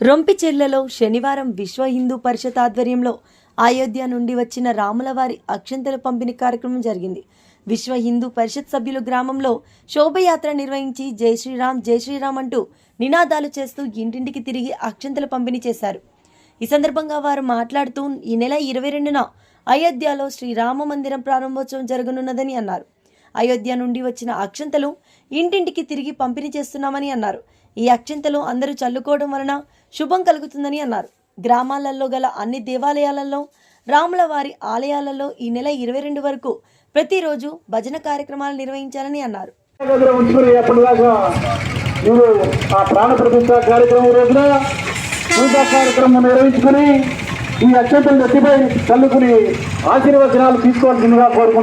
రొంపిచెర్లలో శనివారం విశ్వ హిందూ పరిషత్ ఆధ్వర్యంలో అయోధ్య నుండి వచ్చిన రాములవారి అక్షంతల పంపిణీ కార్యక్రమం జరిగింది. విశ్వ హిందూ పరిషత్ సభ్యులు గ్రామంలో శోభయాత్ర నిర్వహించి జై శ్రీరామ్ జై శ్రీరామ్ అంటూ నినాదాలు చేస్తూ ఇంటింటికి తిరిగి అక్షంతల పంపిణీ చేశారు. ఈ సందర్భంగా వారు మాట్లాడుతూ ఈ నెల ఇరవై రెండున అయోధ్యలో శ్రీరామ మందిరం ప్రారంభోత్సవం జరగనున్నదని అన్నారు. అయోధ్య నుండి వచ్చిన అక్షంతలు ఇంటింటికి తిరిగి పంపిణీ చేస్తున్నామని అన్నారు. ఈ అక్షంతలు అందరూ చల్లుకోవడం వలన శుభం కలుగుతుందని అన్నారు. గ్రామాలలో గల అన్ని దేవాలయాలలో రాముల వారి ఆలయాలలో ఈ నెల ఇరవై రెండు వరకు ప్రతిరోజు భజన కార్యక్రమాలు నిర్వహించాలని అన్నారు. మీరు ఆ ప్రాణ ప్రతిష్ట కార్యక్రమం రోజున పూజా కార్యక్రమం నిర్వహించుకుని ఈ అక్షంతలు గట్టిపై తల్లుకుని ఆశీర్వచనాలు తీసుకోవాల్సిందిగా కోరుకుంటున్నాను